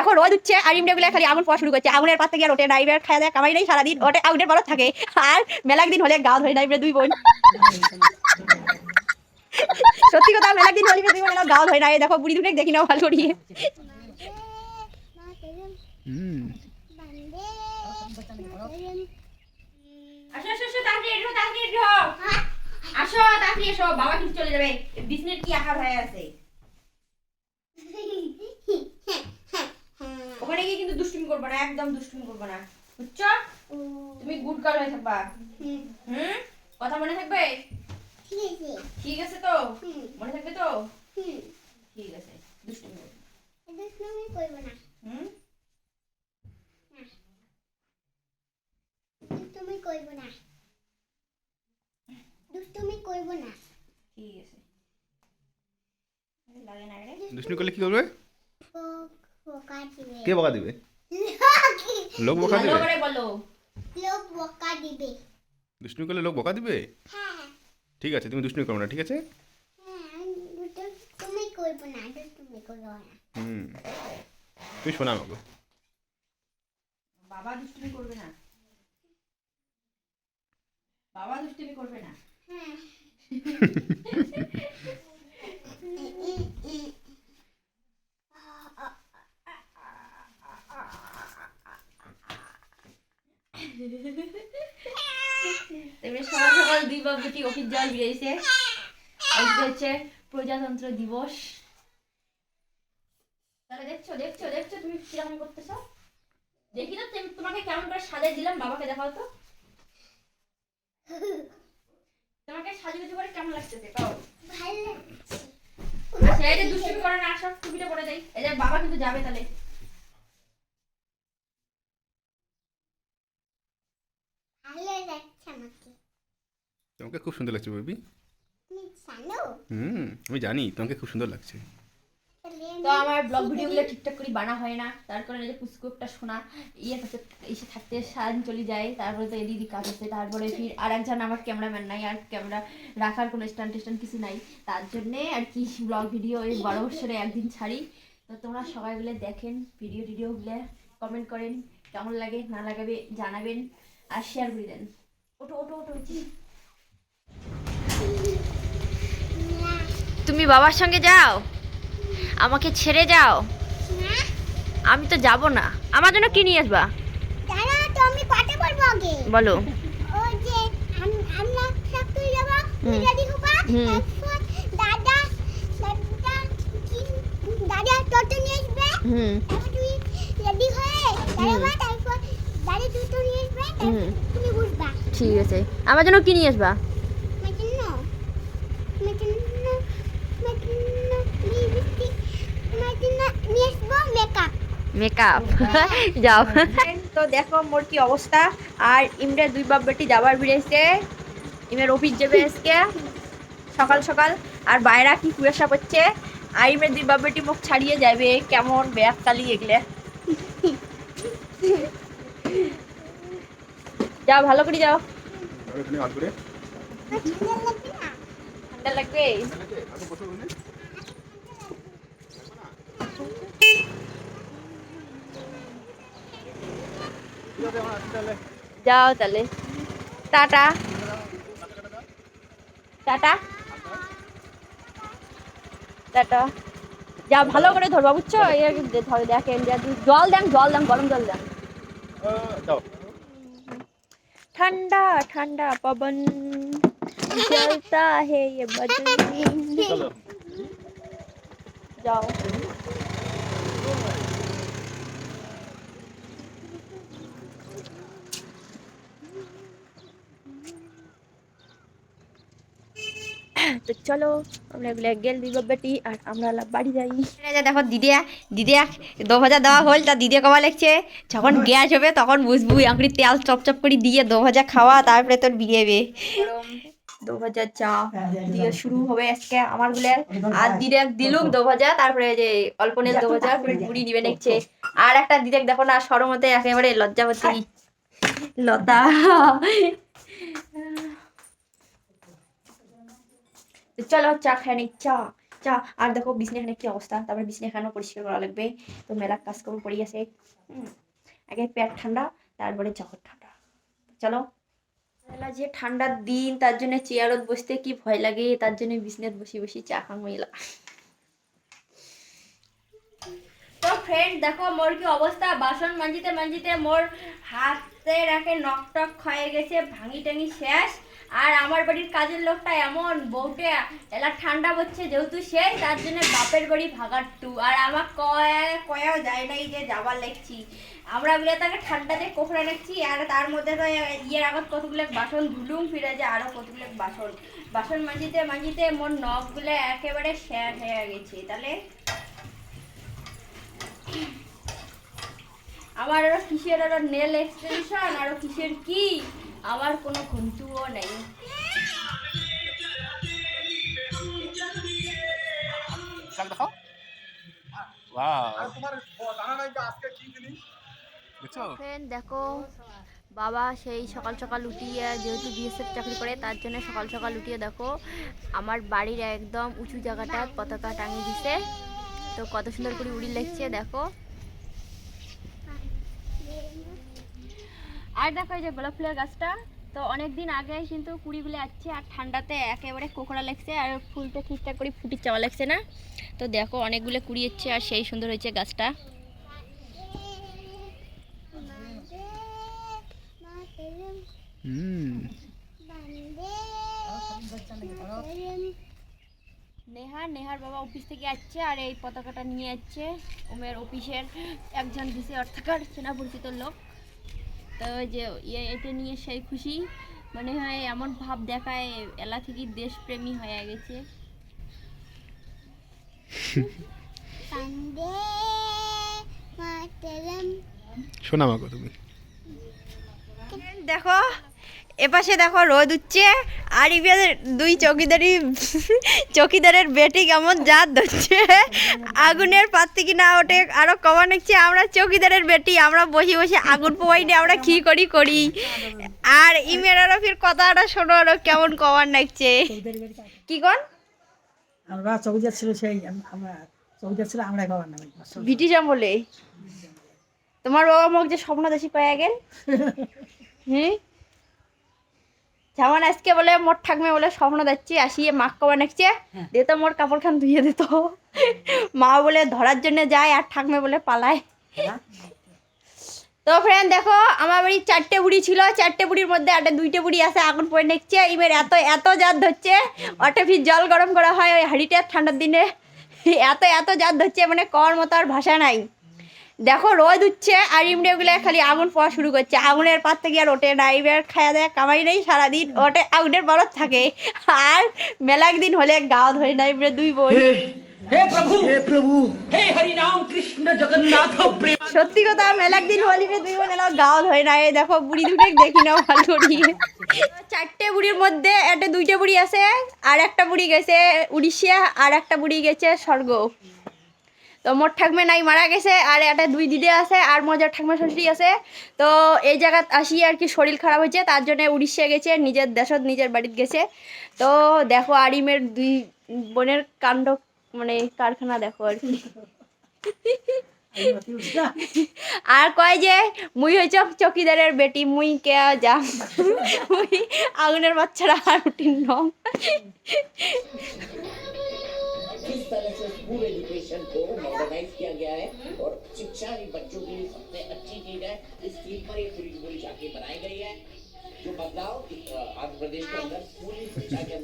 এখন রোদ উঠছে আর ইমডেগুলো খালি আগুন পাওয়া শুরু করছে। আগুনের পাত থেকে আর ওঠে না এবার খাওয়া দেয় কামাই নেই সারাদিন ওটে আগুনের বরফ থাকে। আর মেলা দিন হলে গাও ধরে না এবার দুই বোন। সত্যি কথা মেলা দিন হলে দুই বোন গাও ধরে না এই দেখো বুড়ি দুটো দেখি না ভালো করিয়ে আসো তাড়াতাড়ি এসো তাড়াতাড়ি এসো। আসো তাড়াতাড়ি এসো। বাবা কিন্তু চলে যাবে। বিজনেস কি আকার হয়ে আছে? দুষ্টুমি করবে না একদম দুষ্টুমি করবে না। বুঝছ? তুমি গুড গার্ল হয়ে থাকবা। হুম? কথা মনে থাকবে? ঠিক আছে তো? মনে থাকবে তো? ঠিক আছে দুষ্টুমি করবে না। হুম? দুষ্টুমি করব না দুষ্টুমি করব না ঠিক আছে। লাগে না রে। দুষ্টুমি করলে কি করবে? কে বকা দিবে? লোক বকা ভালো দিবে? করে বলো। লোক বোকা দিবে। দুষ্টুমি করলে লোক বকা দিবে? হ্যাঁ ঠিক আছে তুমি দুষ্টুমি করো না ঠিক আছে? হ্যাঁ না না। হুম। তুমি শোনা আমাকে। বাবা দুষ্টুমি করবে না। বাবা দুষ্টুমি করবে না। হ্যাঁ এবারে সকাল সকাল বেটি অফিস যাওয়ার বেরিয়েছে? আজকে হচ্ছে প্রজাতন্ত্র দিবস। তাহলে দেখছ দেখছ দেখছ তুমি কীরকম করতেছো? দেখি তুমি- তোমাকে কেমন করে সাজিয়ে দিলাম বাবাকে দেখাও তো। তোমাকে সাজিয়ে গুজু করে কেমন লাগতেছে পাও ভালো লাগছে। আচ্ছা এই যে দুষ্টুমি করে না আসো টুপিটা পরে দেই এই যে বাবা কিন্তু যাবে তাহলে। ভালো আমাকে তোমাকে খুব সুন্দর লাগছে বেবি। হুম আমি জানি তোমাকে খুব সুন্দর লাগছে। তো আমার ব্লগ ভিডিওগুলো ঠিকঠাক করে বানা হয় না তার কারণে যে পুষ্কু শোনা ইয়ে থাকতে এসে থাকতে সারাদিন চলে যায় তারপরে তো এদিদি কাজ আছে তারপরে ফির আর একজন আমার ক্যামেরাম্যান নাই আর ক্যামেরা রাখার কোনো স্ট্যান্ড টেস্ট্যান্ড কিছু নাই তার জন্যে আর কি ব্লগ ভিডিও এই বড় বছরে একদিন ছাড়ি। তো তোমরা সবাই মিলে দেখেন ভিডিও টিডিওগুলো কমেন্ট করেন কেমন লাগে না লাগাবে জানাবেন আর শেয়ার করে দেন। ওটো ওটো ওটো তুমি বাবার সঙ্গে যাও। আমাকে ছেড়ে যাও। আমি তো যাব না। আমার জন্য কি নিয়ে আসবা? বলো। যে আম- আমরা সব তুই যাব তুই হুম। রেডি হবা হুম। তারপর দাদা দাদা কি- দাদা টোটো নিয়ে আসবে হুম তারপর তুই রেডি হয়ে দাঁড়াবা তারপর দাদা টোটো নিয়ে আসবে তারপর হুম। তুমি বুঝবা ঠিক আছে আমার জন্য কি নিয়ে আসবা আমার জন্য আমার জন্য আমার জন্য লিপস্টিক আমার জন্য নিয়ে আসব মেকআপ। যাও। তো দেখো মোর কি অবস্থা। আর ইমরা দুই বাপ বেটি যাবার ভিড়েছে ইমের অফিস যাবে আজকে সকাল সকাল। আর বাইরা কি কুয়াশা পড়ছে। আর ইমের দুই বাপ বেটি মুখ ছাড়িয়ে যাবে। কেমন ব্যাগ চালিয়ে এগুলো। যাও ভালো করে যাও। ঠান্ডা লাগবে না ঠান্ডা লাগবে যাও তাহলে। টাটা। টাটা। টাটা। যা ভালো করে ধরবা বুঝছ? দেখেন জল দেন জল দেন গরম জল দেন। ঠান্ডা ঠান্ডা পবন। চলতা হে যাও। তো চলো আমরা এগুলো গেল দিব বেটি আর আমরা বাড়ি যাই। দেখো দিদিয়া দিদিয়া দু ভাজা দেওয়া হল তা দিদিয়া কবা লাগছে যখন গ্যাস হবে তখন বুঝব আঁকড়ি তেল চপ চপ করে দিয়ে দু খাওয়া তারপরে তোর বিয়ে দু চা দিয়ে শুরু হবে আজকে আমারগুলো। আর দিদেক দিলুক দু তারপরে যে অল্প নেল দু ভাজা পুরি নিবে নেকছে আর একটা দিদেক দেখো না সরমতে একেবারে লজ্জাবতী। লতা। চলো, চা খাই নি, চা চা। আর দেখো বিছনা এখানে কি অবস্থা? তারপরে বিছনা এখানেও পরিষ্কার করা লাগবে। তো মেলা কাজকর্ম পড়ে গেছে। আগে পেট ঠান্ডা, তারপরে জগৎ ঠান্ডা। চলো। মেলা যে ঠান্ডার দিন, তার জন্য চেয়ারত বসতে কি ভয় লাগে? তার জন্য বিছনাত বসে বসে চা খাং মেলা তো ফ্রেন্ড দেখো, মোর কি অবস্থা? বাসন মাঞ্জিতে মাঞ্জিতে মোর হাতে রাখে নক টক হয়ে গেছে ভাঙি টাঙি শেষ। আর আমার বাড়ির কাজের লোকটা এমন বউটে এলা ঠান্ডা হচ্ছে যেহেতু সেই তার জন্য বাপের বাড়ি ভাগার টু। আর আমার কয়ে, কয়েও যায় নাই যে যাবার লেগছি। আমরা বলে তাকে ঠান্ডাতে কোফরা রাখছি, আর তার মধ্যে তো ইয়ের আগত কতগুলো বাসন, ধুলুম ফিরে যে আরও কতগুলো বাসন। বাসন মাঞ্জিতে মাঞ্জিতে মোর নখগুলো একেবারে শেষ হয়ে গেছে। তাহলে আমার আরও কিসের আরও নেল এক্সটেনশন আরও কিসের কি? আমার কোনো ঘুমচুও নেই। দেখো বাবা সেই সকাল সকাল উঠিয়ে যেহেতু বিএসএফ চাকরি করে তার জন্য সকাল সকাল উঠিয়ে দেখো আমার বাড়ির একদম উঁচু জায়গাটা পতাকা টাঙিয়ে দিছে। তো কত সুন্দর করে উড়ি লেগছে দেখো। আর দেখো এই যে গোলাপ ফুলের গাছটা তো অনেক দিন আগে কিন্তু কুড়িগুলো আসছে আর ঠান্ডাতে একেবারে কোকড়া লাগছে আর ফুলটা ঠিকঠাক করে ফুটি চাওয়া লাগছে না। তো দেখো অনেকগুলো কুড়ি এসছে আর সেই সুন্দর হয়েছে গাছটা। নেহা নেহার বাবা অফিস থেকে আসছে আর এই পতাকাটা নিয়ে যাচ্ছে ওমের অফিসের একজন দিছে অর্থাকার চেনা পরিচিত লোক। তো ওই যে ইয়ে এটা নিয়ে সেই খুশি। মনে হয় এমন ভাব দেখায় এলা থেকে দেশপ্রেমী হয়ে গেছে। Sunday, শোনা মাগো তুমি। দেখো এপাশে দেখো রোদ উঠছে আর ইবিয়াদের দুই চকিদারি চকিদারের বেটি কেমন জাত ধরছে। আগুনের পাত্তি কিনা ওঠে আরও কমা নিচ্ছে আমরা চকিদারের বেটি আমরা বসে বসে আগুন পোয়াই নিয়ে আমরা কি করি করি। আর ইমেরারও ফির কথাটা শোনো আরও কেমন কমার নাকছে কি কন? আমরা চৌকিদার ছিল সেই আমরা চৌকিদার ছিল আমরা বাবার নামে ব্রিটিশ আমলে তোমার বাবা মোক যে স্বপ্ন দেশি পাইয়া গেল? হুম? যেমন আজকে বলে মোর ঠাকমে বলে স্বপ্ন দেখছি আসিয়ে মাক কবা নাকছে দিয়ে তো মোর কাপড় খান ধুয়ে দিত মা বলে ধরার জন্য যায় আর ঠাকমে বলে পালায়। তো ফ্রেন্ড দেখো আমার বাড়ি চারটে বুড়ি ছিল চারটে বুড়ির মধ্যে একটা দুইটে বুড়ি আছে আগুন পড়ে নিচ্ছে এবার এত এত জাত ধরছে ওটা ফির জল গরম করা হয় ওই হাঁড়িটা ঠান্ডার দিনে। এত এত জাত ধরছে মানে কর মতো আর ভাষা নাই। দেখো রোদ উঠছে আর ইমনি গুলা খালি আগুন পাওয়া শুরু করছে। আগুনের পাত থেকে আর ওটে ড্রাইভার খাওয়া দেয় কামাই নেই সারাদিন ওটে আগুনের বরত থাকে। আর মেলা একদিন হলে গা ধরে না ইমরে দুই বই হে প্রভু হে প্রভু। হে হরি নাম কৃষ্ণ জগন্নাথ প্রেম সত্যি কথা মেলা একদিন হলি রে দুই বোন এলাও গাও ধরে না এই দেখো বুড়ি দুটো দেখি নাও ভালো নিয়ে চারটে বুড়ির মধ্যে একটা দুইটা বুড়ি আছে আর একটা বুড়ি গেছে উড়িষ্যা আর একটা বুড়ি গেছে স্বর্গ। তো মোর ঠাকমে নাই মারা গেছে, আর একটা দুই দিদি আছে, আর মজার ঠাকমা শ্বশুরি আছে। তো এই জায়গাত আসি আর কি শরীর খারাপ হয়েছে, তার জন্য উড়িষ্যা গেছে, নিজের দেশত নিজের বাড়িতে গেছে। তো দেখো আরিমের দুই বোনের কাণ্ড মানে কারখানা দেখো আর কি। আর কয় যে, মুই হইছ চকিদারের বেটি, মুই কে যা মুই আগুনের বাচ্চারা আর উঠিন নম। किस तरह से स्कूल एजुकेशन को मॉडर्नाइज किया गया है और शिक्षा ही बच्चों के लिए सबसे अच्छी चीज़ है, इस चीज़ पर एक पूरी पूरी शाखी बनाई गई है। जो बदलाव आंध्र प्रदेश के अंदर स्कूली शिक्षा के